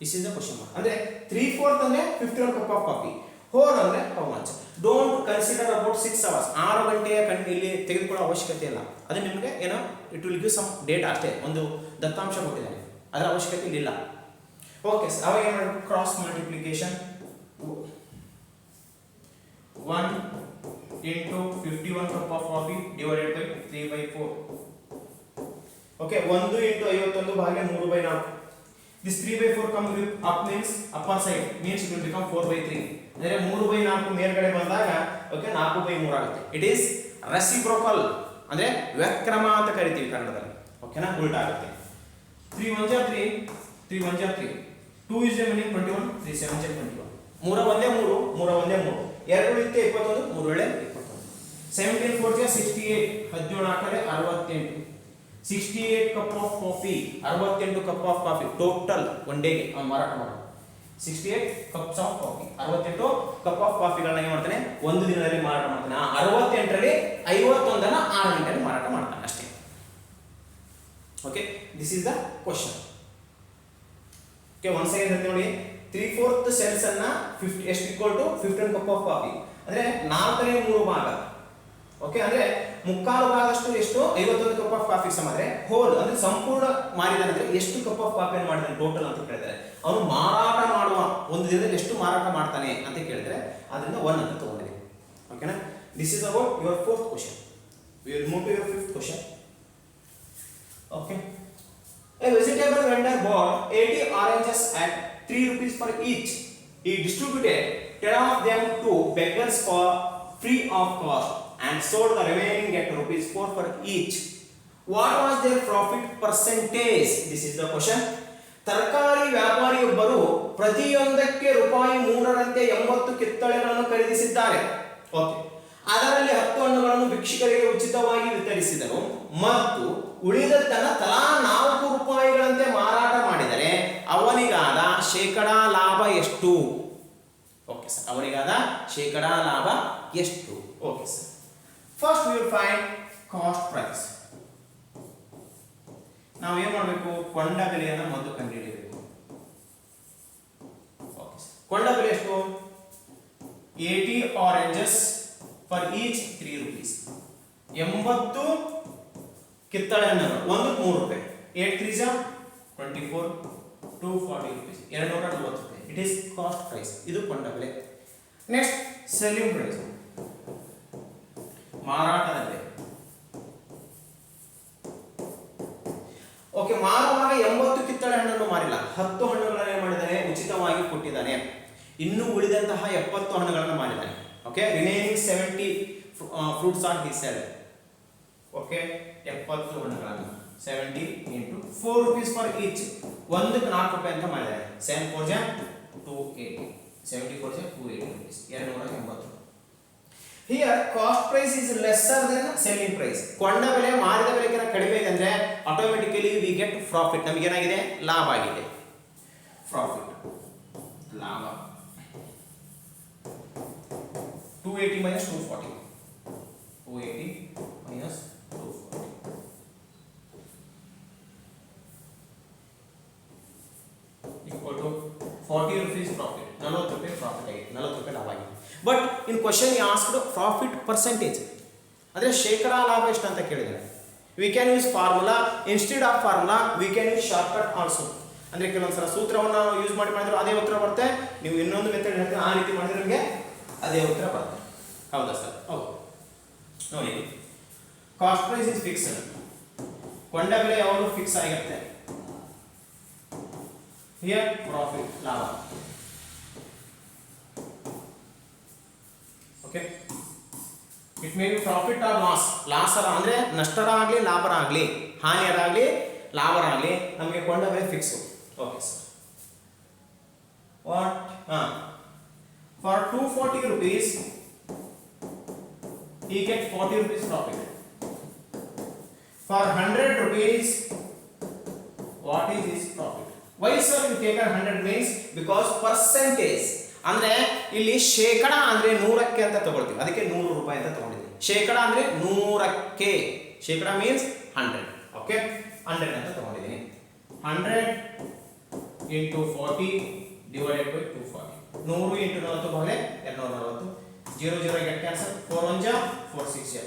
is is the question mark ಅಂದ್ರೆ ತ್ರೀ ಫೋರ್ತ್ ಅಂದ್ರೆ fifty one cup of coffee four ಅಂದ್ರೆ how much don't consider about six hours ಆರು ಗಂಟೆಯ ಕಣ್ಣು ಇಲ್ಲಿ ತೆಗೆದುಕೊಳ್ಳೋ ಅವಶ್ಯಕತೆ ಇಲ್ಲ. ಅದು ನಿಮಗೆ ಏನೋ it will give some date ಅಷ್ಟೇ. ಒಂದು ದತ್ತಾಂಶ ಕೊಟ್ಟಿದ್ದಾರೆ. ಅದರ ಅವಶ್ಯಕತೆ ಇಲ್ಲ ಓಕೆ ಅವಾಗ ಏನು cross multiplication one into fifty one cup of coffee divided by three by four okay ಒಂದು ಇಂಟು ಐವತ್ತೊಂದು ಭಾಗ್ಯ ಮೂರು ಬೈ ನಾಲ್ಕು. This three by four come with up means upper side means will become four by three ಅಂದರೆ ಮೂರು by ನಾಲ್ಕು ಮೇಲ್ಗಡೆ ಬಂದಾಗ ಓಕೆ ನಾಲ್ಕು ಬೈ ಮೂರು ಆಗುತ್ತೆ. ಇಟ್ ಈಸ್ ರೆಸಿಪ್ರೋಕಲ್ ಅಂದರೆ ವ್ಯಕ್ರಮ ಅಂತ ಕರಿತೀವಿ ಕನ್ನಡದಲ್ಲಿ. ಓಕೆನಾ ಉಲ್ಟಾ ಆಗುತ್ತೆ. ತ್ರೀ ಒನ್ ಜಾ ತ್ರೀ ತ್ರೀ ಒನ್ ಜಾ three two is meaning twenty one three seven ಜಾ ಟ್ವೆಂಟಿ ಒನ್ ಮೂರ ಒಂದೇ ಮೂರು, ಮೂರ ಒಂದೇ ಮೂರು. ಎರಡು ಇತ್ತೆ ಇಪ್ಪತ್ತೊಂದು ಮೂರು ವೇಳೆ ಇಪ್ಪತ್ತೊಂದು ಸೆವೆಂಟೀನ್ ಫೋರ್ ಜಾ ಸಿಕ್ಸ್ಟಿ ಏಟ್ ಹದಿನೇಳು ನಾಲ್ಕರೆ ಅರವತ್ತೆಂಟು. Sixty eight cup of coffee ಅರವತ್ತೆಂಟು cup of coffee total one ಡೇಗೆ ಅವನು ಮಾರಾಟ ಮಾಡೋದು. Sixty eight cups of coffee ಅರವತ್ತೆಂಟು ಕಪ್ ಆಫ್ ಕಾಫಿಗಳನ್ನ ಏನು ಮಾಡ್ತಾನೆ? ಒಂದು ದಿನದಲ್ಲಿ ಮಾರಾಟ ಮಾಡ್ತಾನೆ. ಆ ಅರವತ್ತೆಂಟರಲ್ಲಿ ಐವತ್ತೊಂದನ್ನ ಆರು ಗಂಟೆಯಲ್ಲಿ ಮಾರಾಟ ಮಾಡ್ತಾನೆ ಅಷ್ಟೇ. Okay this is the question okay one second ನೋಡಿ. ತ್ರೀ ಫೋರ್ತ್ ಸೆಲ್ಸ್ ಅನ್ನ ಫಿಫ್ಟಿ ಎಷ್ಟು equal to fifteen cup of coffee ಅಂದ್ರೆ ನಾಲ್ಕನೇ ಮೂರು ಭಾಗ. ಓಕೆ ಅಂದ್ರೆ ಮುಕ್ಕಾಲು ಭಾಗಷ್ಟು ಎಷ್ಟು ಐವತ್ತೊಂದು ಕಪ್ ಆಫ್ ಕಾಫಿ ಸಮ ಅಂದ್ರೆ ಹೋಲ್ ಅಂದ್ರೆ ಸಂಪೂರ್ಣ ಅಂದ್ರೆ ಎಷ್ಟು ಕಪ್ ಆಫ್ ಕಾಫಿಯನ್ನು ಮಾಡಿದಾನೆ ಟೋಟಲ್ ಅಂತ ಕೇಳಿದ್ರೆ ಅವನು ಮಾರಾಟ ಮಾಡುವ ಒಂದು ದಿನದಲ್ಲಿ ಎಷ್ಟು ಮಾರಾಟ ಮಾಡ್ತಾನೆ ಅಂತ ಕೇಳಿದ್ರೆ ಅದರಿಂದ ಒನ್ ಅಂತ ತಗೊಂಡಿದೆ ಓಕೆನಾ this is about your fourth question will move to your fifth question okay A vegetable vendor bought 80 oranges at 3 rupees per each. He distributed 10 of them to beggars for free of cost. And sold the remaining at rupees 4 for each. What was their profit percentage? This is the question. ತರಕಾರಿ ವ್ಯಾಪಾರಿಯೊಬ್ಬರು ಪ್ರತಿಯೊಂದಕ್ಕೆ ರೂಪಾಯಿ ಮೂರರಂತೆ ಎಂಬತ್ತು ಕಿತ್ತಳೆಗಳನ್ನು ಖರೀದಿಸಿದ್ದಾರೆ. Okay ಅದರಲ್ಲಿ ಹತ್ತು ಹಣ್ಣುಗಳನ್ನು ಭಿಕ್ಷುಕರಿಗೆ ಉಚಿತವಾಗಿ ವಿತರಿಸಿದರು. ಮತ್ತು ಉಳಿದದ್ದನ್ನು ತಲಾ ನಾಲ್ಕು ರೂಪಾಯಿಗಳಂತೆ ಮಾರಾಟ ಮಾಡಿದರೆ ಅವನಿಗಾದ ಶೇಕಡಾ ಲಾಭ ಎಷ್ಟು? ಓಕೆ ಸರ್ ಅವನಿಗಾದ ಶೇಕಡಾ ಲಾಭ ಎಷ್ಟು? Okay sir first will find cost price ನಾವು ಏನು ಮಾಡಬೇಕು? ಕೊಂಡ ಬೆಲೆಯನ್ನು ಮೊದಲು ಕಂಡುಹಿಡಿಯಬೇಕು. ಕೊಂಡ ಬೆಲೆ ಎಷ್ಟು? Eighty oranges for each three rupees ಎಂಬತ್ತು ಕಿತ್ತಳೆ ಹಣ್ಣುಗಳು ಒಂದು ಮೂರು ರೂಪಾಯಿ. ಏಟ್ ತ್ರೀ ಜಾ twenty four two forty rupees ಎರಡು ನೂರ ನಲವತ್ತು ರೂಪಾಯಿ. ಇಟ್ ಈಸ್ ಕಾಸ್ಟ್ ಪ್ರೈಸ್ ಇದು ಕೊಂಡ ಬೆಲೆ. ನೆಕ್ಸ್ಟ್ ಸೆಲ್ಲಿಂಗ್ ಪ್ರೈಸ್ ಮಾರಾಟದ ಬೆಲೆ ಓಕೆ ಮಾರುವಾಗ ಎಂಬತ್ತು ಕಿತ್ತಳೆ ಹಣ್ಣನ್ನು ಮಾರಿಲ್ಲ. ಹತ್ತು ಹಣ್ಣುಗಳನ್ನು ಏನು ಮಾಡಿದ್ದಾನೆ ಉಚಿತವಾಗಿ ಕೊಟ್ಟಿದ್ದಾನೆ. ಇನ್ನು ಉಳಿದಂತಹ ಎಪ್ಪತ್ತು ಹಣ್ಣುಗಳನ್ನು ಮಾರಿದ್ದಾನೆ. Okay remaining seventy fruits are he sell okay ಎಪ್ಪತ್ತು ಹಣ್ಣುಗಳನ್ನು. Seventy into four rupees for each ಒಂದಕ್ಕೆ ನಾಲ್ಕು ರೂಪಾಯಿ ಅಂತ ಮಾಡಿದ್ದಾರೆ ಸೆವೆನ್ ಫೋರ್ ಜಾ ಟೂ ಏಯ್ಟಿ ಸೆವೆಂಟಿ ಫೋರ್ ಜಾ ಟೂ ಏಯ್ಟಿ ರುಪೀಸ್ ಎರಡು ನೂರ ಎಂಬತ್ತು here cost price is lesser than selling price ಕೊಂಡ ಬೆಲೆ, ಮಾರಿದ ಬೆಲೆಗಿಂತ ಕಡಿಮೆ ಇದೆ ಅಂದ್ರೆ ಆಟೋಮೆಟಿಕಲಿ ವಿ ಗೆಟ್ ಪ್ರಾಫಿಟ್ ನಮಗೆ ಏನಾಗಿದೆ ಲಾಭ ಆಗಿದೆ. ಪ್ರಾಫಿಟ್ ಲಾಭ. Two eighty minus two forty two eighty minus two forty equal to forty rupees profit ನಲವತ್ತು ರೂಪಾಯಿ ಪ್ರಾಫಿಟ್ ಆಗಿದೆ. ನಲವತ್ತು ರೂಪಾಯಿ ಲಾಭ ಆಗಿದೆ. But in question asked profit percentage ಅಂದರೆ ಶೇಕಡಾ ಲಾಭ ಎಷ್ಟು ಅಂತ ಕೇಳಿದ್ದಾರೆ. We can use formula instead of formula we can use shortcut also ಅಂದರೆ ಕೆಲವೊಂದ್ಸಲ ಸೂತ್ರವನ್ನು ಯೂಸ್ ಮಾಡಿ ಮಾಡಿದ್ರು ಅದೇ ಉತ್ತರ ಬರುತ್ತೆ. ನೀವು ಇನ್ನೊಂದು ಮೆಥಡ್ ಹೇಳ್ತೀವಿ ಆ ರೀತಿ ಮಾಡಿದ್ರೆ ನಿಮಗೆ ಅದೇ ಉತ್ತರ ಬರುತ್ತೆ. ಹೌದಾ ಸರ್? ಹೌದು. ನೋಡಿ. ಕಾಸ್ಟ್ ಪ್ರೈಸ್ ಇಸ್ ಫಿಕ್ಸ್ಡ್ ಕೊಂಡ ಬೆಲೆ ಯಾವಾಗಲೂ ಫಿಕ್ಸ್ ಆಗಿರುತ್ತೆ. ಹಿಯರ್ ಪ್ರಾಫಿಟ್ ಲಾಭ. okay it may be profit or loss loss ಅಂದ್ರೆ ನಷ್ಟರಾಗಲಿ ಲಾಭರಾಗಲಿ ಹಾನಿಯರಾಗಲಿ ಲಾಭರಾಗಲಿ ನಮಗೆ ಕೊಂಡ ಬೆಲೆ ಫಿಕ್ಸು ಓಕೆ ಸರ್ ವಾಟ್ ಹಾಂ for two forty rupees he get 40 rupees profit for 100 rupees what is his profit why sir you take 100 means because percentage ಅಂದ್ರೆ ಇಲ್ಲಿ ಶೇಕಡ ಅಂದ್ರೆ ನೂರಕ್ಕೆ ಅಂತ ತಗೊಳ್ತೀವಿ. ಅದಕ್ಕೆ ನೂರು ರೂಪಾಯಿ ಅಂತ ತಗೊಂಡಿದ್ದೀವಿ ಶೇಕಡ ಅಂದ್ರೆ ನೂರಕ್ಕೆ. ಶೇಕಡ ಮೀನ್ಸ್ ಹಂಡ್ರೆಡ್ ಓಕೆ ಹಂಡ್ರೆಡ್ ಅಂತ ತಗೊಂಡಿದ್ದೀನಿ. Hundred into forty divided by two forty ನೂರು ಇಂಟು ನಲವತ್ತು ಬರಲೆ ಎರಡ್ನೂರ ನಲವತ್ತು. Zero zero get cancel four one ಜಾ ಫೋರ್ ಸಿಕ್ಸ್ ಜಾ.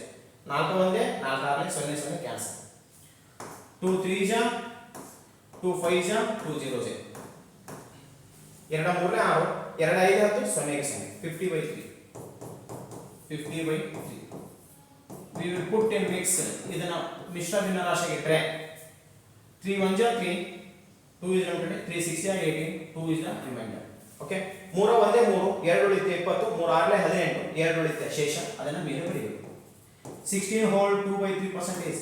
ನಾಲ್ಕು ಒಂದೇ, ನಾಲ್ಕು ಆರಲೆ ಸೊನ್ನೆ ಸೊನ್ನೆ ಕ್ಯಾನ್ಸಲ್ ಟೂ ತ್ರೀ ಜಾ ಟೂ ಫೈವ್ ಜಾ ಟೂ ಜೀರೋ ಜೆ. ಎರಡು ಮೂರನೇ ಆರು. ಎರಡು ಐದು ಹತ್ತು ಸೊನ್ನೆಗೆ ಸೊನ್ನೆ fifty by three fifty by three we will put in mix ಇದನ್ನ ಮಿಶ್ರ ಭಿನ್ನರಾಶಿಗೆ ಇಟ್ಟರೆ ತ್ರೀ ಒನ್ ಜಾ three two is hundred three six ಜಾ eighteen two is remainder okay ಮೂರ ಒಂದೇ ಮೂರು, ಎರಡು ಉಳಿತೆ ಇಪ್ಪತ್ತು, ಮೂರು ಆರಲೇ ಹದಿನೆಂಟು, ಎರಡು ಉಳಿತೆ ಶೇಷ, ಅದನ್ನು ಮೇಲೆ ಬರೀಬೇಕು sixteen whole two by three percentage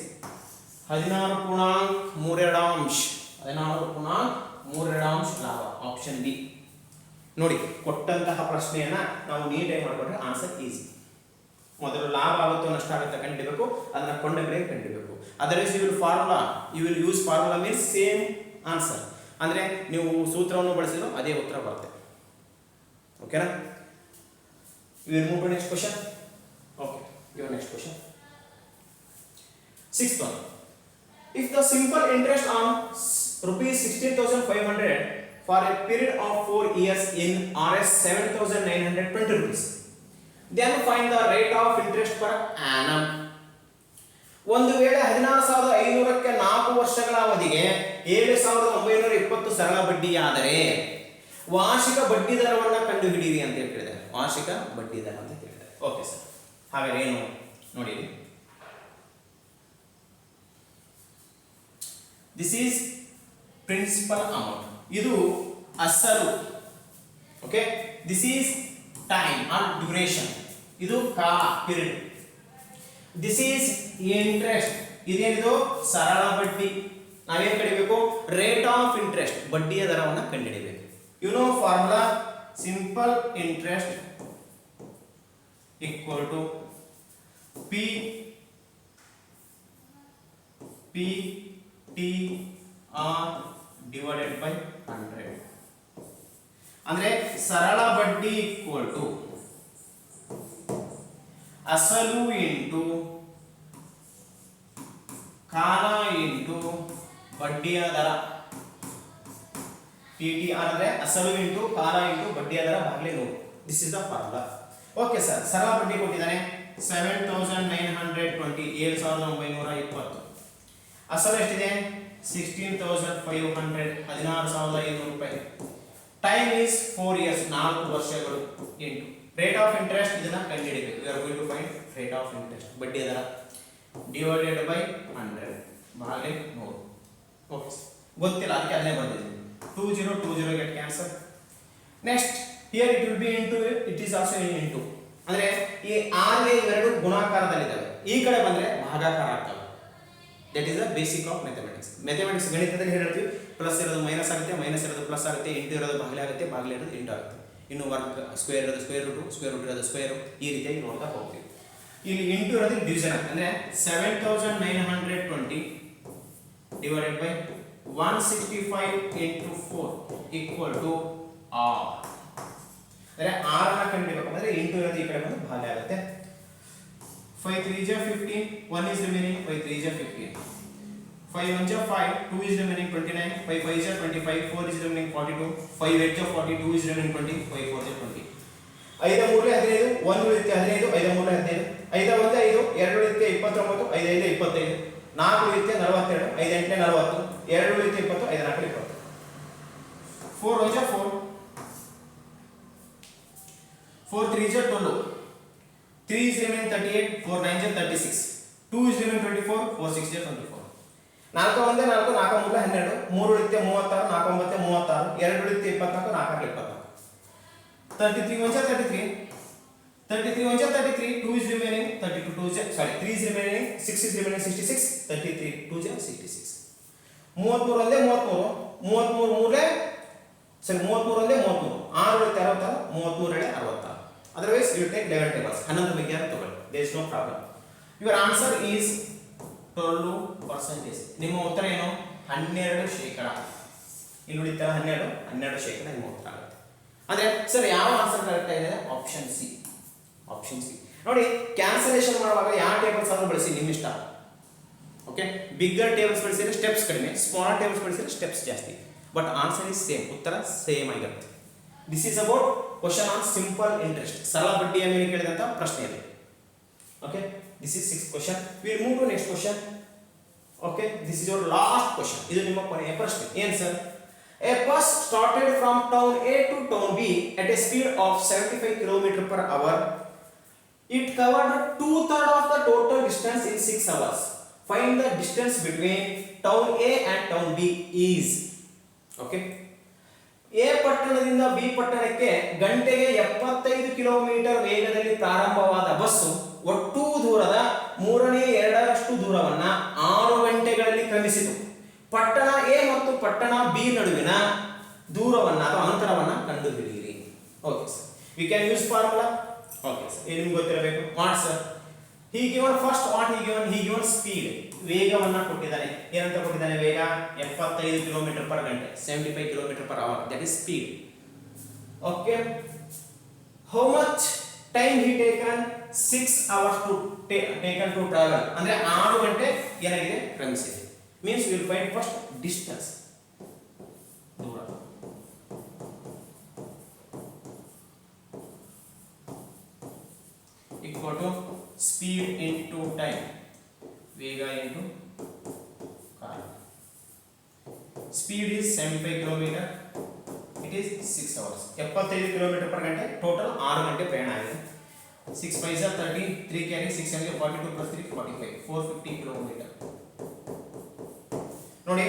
ಹದಿನಾರು ಪೂರ್ಣಾಂಕ್ ಮೂರೆರಡಾಂಶ ಹದಿನಾರು ಪೂರ್ಣಾಂಕ್ ಮೂರೆರಡಾಂಶ ಲಾಭ. ಆಪ್ಷನ್ ಬಿ ನೋಡಿ ಕೊಟ್ಟಂತಹ ಪ್ರಶ್ನೆಯನ್ನ ನಾವು ನೀಟಾಗಿ ಮಾಡಿಕೊಂಡ್ರೆ ಆನ್ಸರ್ ಈಸಿ ಮೊದಲು ಲಾಭ ಆಗುತ್ತೋ ನಷ್ಟ ಆಗುತ್ತೋ ಕಂಡಿರಬೇಕು ಅದನ್ನ ಕೊಂಡ ಬೆಲೆ ಕಂಡಿಡಬೇಕು otherwise you will formula you will use formula means same answer ಅಂದ್ರೆ ನೀವು ಸೂತ್ರವನ್ನು ಬಳಸಿದ್ರು ಅದೇ ಉತ್ತರ ಬರುತ್ತೆ. ಓಕೆನಾ next question okay your next question sixth one simple interest on rupees sixteen thousand five 16,500 for a period of 4 years in Rs 7,920 rupees, then find the rate of interest per annum. ಒಂದು ವೇಳೆ ಹದಿನಾರು ಸಾವಿರದ ಐನೂರಕ್ಕೆ ನಾಲ್ಕು ವರ್ಷಗಳ ಅವಧಿಗೆ ಏಳು ಸಾವಿರದ ಒಂಬೈನೂರ ಇಪ್ಪತ್ತು ಸರಳ ಬಡ್ಡಿಯಾದರೆ ವಾರ್ಷಿಕ ಬಡ್ಡಿ ದರವನ್ನು ಕಂಡುಹಿಡಿಯಿರಿ ಅಂತ ಹೇಳಿ ವಾರ್ಷಿಕ ಬಡ್ಡಿ ದರ ಅಂತ ಹೇಳಿದೆ ಓಕೆ ಸರ್ ಹಾಗಾದ್ರೆ ಏನು ನೋಡಿ ದಿಸ್ ಈಸ್ ಪ್ರಿನ್ಸಿಪಲ್ ಅಮೌಂಟ್ ಇದು ಅಸಲು okay this is time or duration ಇದು ಕಾಲ ಪೀರಿಯಡ್ ದಿಸ್ ಈಸ್ ಇಂಟ್ರೆಸ್ಟ್ ಇದೇನಿದು? ಸರಳ ಬಡ್ಡಿ. ನಾವೇನು ಕಡಿಬೇಕು? ರೇಟ್ ಆಫ್ ಇಂಟ್ರೆಸ್ಟ್ ಬಡ್ಡಿಯ ದರವನ್ನು ಕಂಡುಹಿಡಿಬೇಕು. You know formula simple interest equal to P P T R divided by hundred ಅಂದ್ರೆ ಸರಳ ಬಡ್ಡಿ ಈಕ್ವಲ್ ಟು ಅಸಲು ಇಂಟು ಕಾಲ ಇಂಟು ಬಡ್ಡಿಯ ದರ. ಪಿ ಟಿ ಆರ್ ಅಂದ್ರೆ ಅಸಲು ಇಂಟು ಕಾಲ ಇಂಟು ಬಡ್ಡಿಯ ದರ ಬಾಗಿಲೆ ನೂರು this is the formula okay sir ಸರಳ ಬಡ್ಡಿ ಕೊಟ್ಟಿದ್ದಾನೆ. Seven thousand nine hundred twenty ಏಳು ಸಾವಿರದ ಒಂಬೈನೂರ ಇಪ್ಪತ್ತು. ಅಸಲು ಎಷ್ಟಿದೆ? ಸಿಕ್ಸ್ಟೀನ್ ತೌಸಂಡ್ ಫೈವ್ ಹಂಡ್ರೆಡ್ ಹದಿನಾರು ಸಾವಿರದ ಐನೂರು ರೂಪಾಯಿ. ಟೈಮ್ ಈಸ್ ಫೋರ್ ಇಯರ್ಸ್ ನಾಲ್ಕು ವರ್ಷಗಳು. ಎಂಟು. ರೇಟ್ ಆಫ್ ಇಂಟ್ರೆಸ್ಟ್ ಇದನ್ನ ಕಂಡುಹಿಡಿಬೇಕು. You are going to find rate of interest ಬಡ್ಡಿ ದರ ಡಿವೈಡೆಡ್ ಬೈ ಹಂಡ್ರೆಡ್ ಭಾಗೆ ನೂರು ಓಕೆ ಗೊತ್ತಿಲ್ಲ, ಅದಕ್ಕೆ ಅದನ್ನೇ ಬಂದಿದ್ದೀನಿ. Two zero two zero get cancel next here it will be into it is also in into ಅಂದ್ರೆ ಈ ಆರ್ಗೆ ಇವೆರಡು ಗುಣಾಕಾರದಲ್ಲಿದ್ದಾವೆ. ಈ ಕಡೆ ಬಂದ್ರೆ ಭಾಗಾಕಾರ ಆಗ್ತವೆ. That is a basic of mathematics mathematics ಗಣಿತದಲ್ಲಿ ಹೇಳ್ತೀವಿ. ಪ್ಲಸ್ ಇರೋದು ಮೈನಸ್ ಆಗುತ್ತೆ ಮೈನಸ್ ಇರೋದು ಪ್ಲಸ್ ಆಗುತ್ತೆ ಇಂಟು ಇರೋದು ಬಾಗಿಲೆ ಆಗುತ್ತೆ, ಬಾಗಿಲೆ ಇರೋದು ಇಂಟು ಆಗುತ್ತೆ. ಇನ್ನು ವರ್ಕ್ ಸ್ಕ್ವೇರ್ ಇರೋದು ಸ್ಕ್ವೇರ್ ರೂಟು ಸ್ಕ್ವೇರ್ ರೂಟ್ ಇರೋದು ಸ್ಕ್ವೇರ್ ಈ ರೀತಿಯಾಗಿ ನೋಡ್ತಾ ಹೋಗ್ತೀವಿ. ಇಲ್ಲಿ ಇಂಟು ಇರೋದು ಡಿವಿಷನ್ ಅಂದ್ರೆ seven thousand nine hundred twenty divided by one sixty five into four equal to R ಅಂದರೆ ಆರ್ ಕಂಡು ಅಂದರೆ ಇಂಟು ಇರೋದು ಈ ಕಡೆ ಬಂದು ಬಾಲ್ಯ ಆಗುತ್ತೆ. ಫೈವ್ ತ್ರೀ ಜಾ fifteen one is remaining five three ಜಾ ಫಿಫ್ಟೀನ್ ಫೈವ್ ಒನ್ ಜಾ five two is remaining twenty nine five five ಜಾ twenty five four is remaining forty two five eight ಜಾ forty two is remaining twenty five four ಜಾ twenty ಐದ ಮೂರನೇ ಹದಿನೈದು ಒಂದು ಉಳಿತೆ ಹದಿನೈದು ಐದ ಮೂರನೇ ಹದಿನೈದು ಐದ ಒಂದೇ ಐದು ಎರಡು ಉಳಿತೆ ಇಪ್ಪತ್ತೊಂಬತ್ತು ಐದೈದು ಇಪ್ಪತ್ತೈದು ನಾಲ್ಕು ಉಳಿತೆ ನಲವತ್ತೆರಡು ಐದು ಎಂಟನೇ ನಲವತ್ತು ಎರಡು ಉಳಿತೆ ಇಪ್ಪತ್ತು ಐದು ನಾಲ್ಕು ಇಪ್ಪತ್ತು ಫೋರ್ ಒನ್ ಜಾ ಫೋರ್ ಫೋರ್ ತ್ರೀ ಜಾ twelve three is remain thirty eight four nine ಜಾ thirty six two is remain twenty four four six ಜಾ ಟ್ವೆಂಟಿ ಫೋರ್ ನಾಲ್ಕು ಒಂದೇ ನಾಲ್ಕು ನಾಲ್ಕು ಮೂರು ಹನ್ನೆರಡು ಮೂರು ಉಳಿತೆ ಮೂವತ್ತಾರು, ನಾಲ್ಕು ಒಂಬತ್ತೆ ಮೂವತ್ತಾರು, ಎರಡು ಉಳಿತೆ ಇಪ್ಪತ್ನಾಲ್ಕು, ನಾಲ್ಕು ಇಪ್ಪತ್ನಾಲ್ಕು ತರ್ಟಿ ತ್ರೀ ಒನ್ ಜಾ thirty three thirty three one ಜಾ thirty three two is remaining thirty two two ಜಾ sorry three is remaining six is remaining sixty six thirty three two ಜಾ ಸಿಕ್ಸ್ಟಿ ಸಿಕ್ಸ್ ಮೂವತ್ತ್ಮೂರು ಒಂದೇ ಮೂವತ್ತ್ಮೂರು ಮೂವತ್ತ್ಮೂರು ಮೂರೇ ಸರಿ ಮೂವತ್ತ್ಮೂರು ಒಂದೇ ಮೂವತ್ತ್ಮೂರು ಆರು ಉಳಿತೆ ಅರವತ್ತಾರು ಮೂವತ್ತ್ಮೂರು ಎಳೆ ಅರವತ್ತಾರು. Otherwise you take eleven tables ಹನ್ನೊಂದು ಬಗ್ಗೆ ತಗೊಳ್ಳಿ there is no problem your answer is twelve percentage ನಿಮ್ಮ ಉತ್ತರ ಏನು? ಹನ್ನೆರಡು ಶೇಕಡ. ಇಲ್ಲಿ ಉಳಿತ ಹನ್ನೆರಡು ಹನ್ನೆರಡು ಶೇಕಡ ನಿಮ್ಮ ಉತ್ತರ ಆಗುತ್ತೆ. ಅಂದ್ರೆ ಸರ್ ಯಾವ ಆನ್ಸರ್ ಕರೆಕ್ಟ್ ಆಗಿದೆ? ಆಪ್ಷನ್ ಸಿ ಆಪ್ಷನ್ ಸಿ ನೋಡಿ ಕ್ಯಾನ್ಸಲೇಷನ್ ಮಾಡುವಾಗ ಯಾವ ಟೇಬಲ್ಸ್ ಆದ್ರೂ ಬಳಸಿ ನಿಮ್ಮ ಇಷ್ಟ. ಓಕೆ ಬಿಗ್ಗರ್ ಟೇಬಲ್ಸ್ ಬಳಸಿದ್ರೆ ಸ್ಟೆಪ್ಸ್ ಕಡಿಮೆ ಸ್ಮಾಲ್ ಟೇಬಲ್ಸ್ ಬಳಸಿದ್ರೆ ಸ್ಟೆಪ್ಸ್ ಜಾಸ್ತಿ. ಬಟ್ ಆನ್ಸರ್ ಇಸ್ ಸೇಮ್ ಉತ್ತರ ಸೇಮ್ ಆಗಿರುತ್ತೆ. This is about question on simple interest ಸರಳ ಬಡ್ಡಿಯ ಮೇಲೆ ಕೇಳಿದಂತ ಪ್ರಶ್ನೆ ಇದೆ okay this is six question will move to next question okay this is your last question ಇದು ನಿಮ್ಮ ಕೊನೆಯ ಪ್ರಶ್ನೆ. ಏನ್ sir? A bus started from town A to town B at a speed of seventy five kilometer per hour it covered two third of the total distance in six hours find the distance between town A and town B is okay A ಪಟ್ಟಣದಿಂದ B ಪಟ್ಟಣಕ್ಕೆ ಗಂಟೆಗೆ ಎಪ್ಪತ್ತೈದು kilometre ವೇಗದಲ್ಲಿ ಪ್ರಾರಂಭವಾದ bus ಒಟ್ಟು ದೂರದ ಮೂರನೇ ಎರಡರಷ್ಟು ದೂರವನ್ನ ಆರು ಗಂಟೆಗಳಲ್ಲಿ ಕ್ರಮಿಸಿತು. ಪಟ್ಟಣ ಎ ಮತ್ತು ಪಟ್ಟಣ ಬಿ ನಡುವಿನ ದೂರವನ್ನ ಅಥವಾ ಅಂತರವನ್ನ ಕಂಡುಹಿಡಿಯಿರಿ. Okay sir we can use formula okay sir ನಿಮ್ಗೆ ಗೊತ್ತಿರಬೇಕು? ಮಾಡಿ sir he given first what he given he given speed ವೇಗವನ್ನ ಕೊಟ್ಟಿದ್ದಾನೆ. ಏನಂತ ಕೊಟ್ಟಿದ್ದಾನೆ? ವೇಗ ಎಪ್ಪತ್ತೈದು ಕಿಲೋಮೀಟರ್ ಪರ್ ಗಂಟೆ. Seventy five kilometer per hour that is speed okay how much time he taken six hours to taken to travel ಅಂದ್ರೆ ಆರು ಗಂಟೆ ಏನಾಗಿದೆ? ಕ್ರಮಿಸಿದೆ. Means will find first distance ದೂರ. Equal to speed into time. ವೇಗ into ಕಾಲ speed is seventy five kilometer it is six hours ಎಪ್ಪತ್ತೈದು kilometer per ಗಂಟೆ total ಆರು ಗಂಟೆ ಪ್ರಯಾಣ ಆಗಿದೆ six five Jha thirty three carry six hundred forty two plus three forty five four fifty kilometer ನೋಡಿ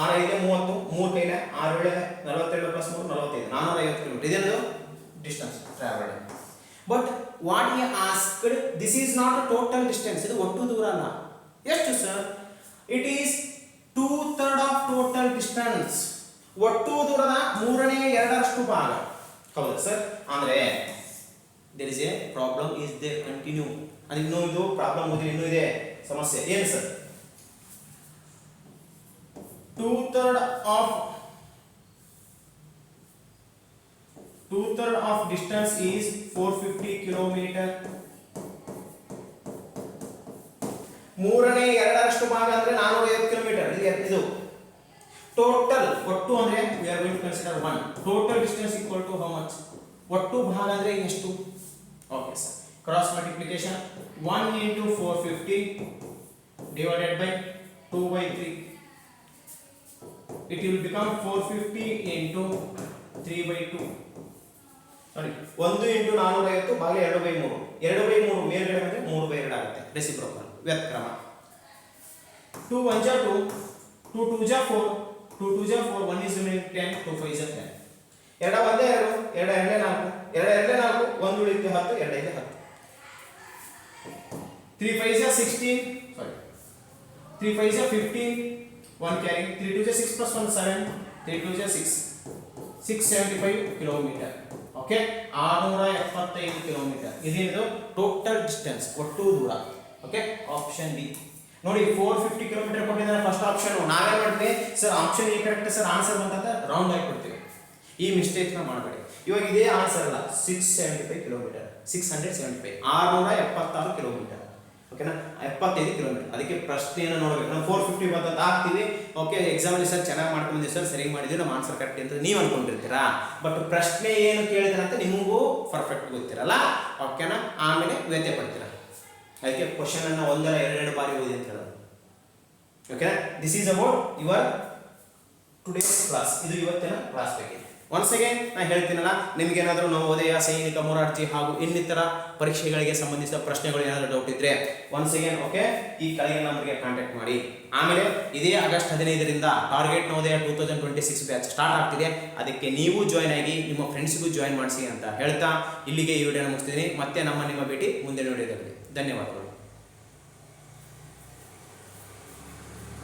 ಆರು ಐದು ಮೂವತ್ತು ಮೂವತ್ತು ಐದು ಆರು ಏಳು ನಲವತ್ತೆರಡು ಪ್ಲಸ್ ಮೂರು ನಲವತ್ತೈದು ನಾನ್ನೂರ ಐವತ್ತು kilometre ಇದೇನದು distance travel but what you asked this is not total distance ಇದು ಒಟ್ಟು ದೂರ ಅಲ್ಲ. ಎಷ್ಟು sir it is two third of total distance ಒಟ್ಟು ದೂರದ ಮೂರನೇ ಎರಡರಷ್ಟು ಭಾಗ. ಹೌದಾ ಸರ್ ಅಂದ್ರೆ there is a problem is there continue ಅದು ಇನ್ನೂ ಇದು ಪ್ರಾಬ್ಲಮ್ ಓದಿ ಇನ್ನೂ ಇದೆ ಸಮಸ್ಯೆ. ಏನು sir two third of two third of distance is 450 kilometer. ಮೂರನೇ ಎರಡರಷ್ಟು ಭಾಗ ಅಂದ್ರೆ ನಾನೂರ ಐವತ್ತು ಕಿಲೋಮೀಟರ್ ಇದು ಎರ್- ಇದು. ಟೋಟಲ್ ಒಟ್ಟು ಅಂದ್ರೆ we are going to consider one total distance equal to how much ಒಟ್ಟು ಭಾಗ ಅಂದ್ರೆ ಎಷ್ಟು? Okay sir cross multiplication one into four fifty divided by two by three it will become four fifty into three by two ನೋಡಿ, ಒಂದು into ನಾನೂರ ಐವತ್ತು ಭಾಗ ಎರಡು ಬೈ ಮೂರು. ಎರಡು ಬೈ ಮೂರು ಮೇಲ್ಗಡೆ ಬಂದ್ರೆ ಮೂರು ಬೈ ಎರಡು ಆಗುತ್ತೆ. ರೆಸಿಪ್ರೋಕಲ್ ವ್ಯತ್ಕ್ರಮ. ಟೂ ಒನ್ ಜಾ ಟೂ ಟೂ ಟೂ ಜಾ ಫೋರ್, ಟೂ ಟೂ ಜಾ four, one is ten, two five ಜಾ ಟೆನ್. ಎರಡ ಒಂದೇ ಎರಡು ಎರಡು ಎರಡೇ ನಾಲ್ಕು, ಎರಡು ಎರಡೇ ನಾಲ್ಕು, ಒಂದು ಉಳಿತು ಹತ್ತು, ಎರಡು ಐದು ಹತ್ತು. ತ್ರೀ ಫೈವ್ ಜಾ ಸಿಕ್ಸ್ಟೀನ್ ಸಾರಿ ತ್ರೀ ಫೈವ್ ಜಾ fifteen one carry three two ಜಾ six plus one seven three two ಜಾ six six seventy five kilometre okay? ಆರುನೂರ ಎಪ್ಪತ್ತೈದು ಕಿಲೋಮೀಟರ್ ಇದೇನಿದು ಟೋಟಲ್ ಡಿಸ್ಟೆನ್ಸ್ ಒಟ್ಟು ದೂರ. ಓಕೆ? ಆಪ್ಷನ್ ಬಿ ನೋಡಿ ಫೋರ್ ಫಿಫ್ಟಿ ಕಿಲೋಮೀಟರ್ ಕೊಟ್ಟಿದ್ದಾರೆ ಫಸ್ಟ್ ಆಪ್ಷನ್ ನಾವೇ ಮಾಡ್ತೀವಿ. ಸರ್ ಆಪ್ಷನ್ ಈ ಕರೆಕ್ಟ್ ಸರ್ ಆನ್ಸರ್ ಬಂತಂತ ರೌಂಡ್ ಆಗಿ ಕೊಡ್ತೀವಿ. ಈ ಮಿಸ್ಟೇಕ್ನ ಮಾಡಬೇಡಿ. ಇವಾಗ ಇದೇ ಆನ್ಸರ್ ಅಲ್ಲ six seventy five kilometre six hundred seventy five ಆರುನೂರ ಎಪ್ಪತ್ತಾರು ಕಿಲೋಮೀಟರ್ ಓಕೆನಾ ಎಪ್ಪತ್ತೈದು ಕಿಲೋಮೀಟರ್ ಅದಕ್ಕೆ ಪ್ರಶ್ನೆಯನ್ನು ನೋಡಬೇಕು. ನಾವು ಫೋರ್ ಫಿಫ್ಟಿ ಬಂದಂತ ಹಾಕ್ತೀವಿ ಓಕೆ ಎಕ್ಸಾಮಲ್ಲಿ ಸರ್ ಚೆನ್ನಾಗಿ ಮಾಡ್ಕೊಂಡಿದ್ದೀವಿ ಸರ್ ಸರಿ ಮಾಡಿದ್ವಿ, ನಮ್ಮ ಆನ್ಸರ್ ಕರೆಕ್ಟ್ ಅಂತ ನೀವು ಅನ್ಕೊಂಡಿರ್ತೀರಾ? ಬಟ್ ಪ್ರಶ್ನೆ ಏನು ಕೇಳಿದ್ರೆ ಅಂತ ನಿಮಗೂ ಪರ್ಫೆಕ್ಟ್ ಗೊತ್ತಿರಲ್ಲ. ಓಕೆನಾ ಆಮೇಲೆ ವ್ಯತ್ಯ ಪಡ್ತೀರಾ? ಅದಕ್ಕೆ ಕ್ವಶನ್ ಅನ್ನ ಒಂದರ ಎರಡೆರಡು ಬಾರಿ ಓದಿ ಅಂತ ಹೇಳೋದು. ಓಕೆನಾ this is about your today's class ಇದು ಇವತ್ತಿನ ಕ್ಲಾಸ್ ಬಗ್ಗೆ. ಒನ್ಸ್ ಅಗೇನ್ ನಾನು ಹೇಳ್ತೀನಲ್ಲ, ನಿಮಗೇನಾದರೂ ನವೋದಯ, ಸೈನಿಕ, ಮೊರಾರ್ಜಿ ಹಾಗೂ ಇನ್ನಿತರ ಪರೀಕ್ಷೆಗಳಿಗೆ ಸಂಬಂಧಿಸಿದ ಪ್ರಶ್ನೆಗಳು ಏನಾದರೂ ಡೌಟ್ ಇದ್ರೆ ಒನ್ಸ್ ಅಗೇನ್ ಓಕೆ ಈ ಕೆಳಗಿನ ನಂಬರ್ಗೆ ಕಾಂಟ್ಯಾಕ್ಟ್ ಮಾಡಿ. ಆಮೇಲೆ ಇದೇ ಆಗಸ್ಟ್ ಹದಿನೈದರಿಂದ target Navodaya two thousand twenty six batch start ಆಗ್ತಿದೆ. ಅದಕ್ಕೆ ನೀವು ಜಾಯ್ನ್ ಆಗಿ ನಿಮ್ಮ ಫ್ರೆಂಡ್ಸ್ಗೂ ಜಾಯ್ನ್ ಮಾಡಿಸಿ ಅಂತ ಹೇಳ್ತಾ ಇಲ್ಲಿಗೆ ಈ ವಿಡಿಯೋನ ಮುಗಿಸ್ತೀನಿ ಮತ್ತೆ ನಮ್ಮ ನಿಮ್ಮ ಭೇಟಿ ಮುಂದೆ ವಿಡಿಯೋದಲ್ಲಿ ಧನ್ಯವಾದಗಳು.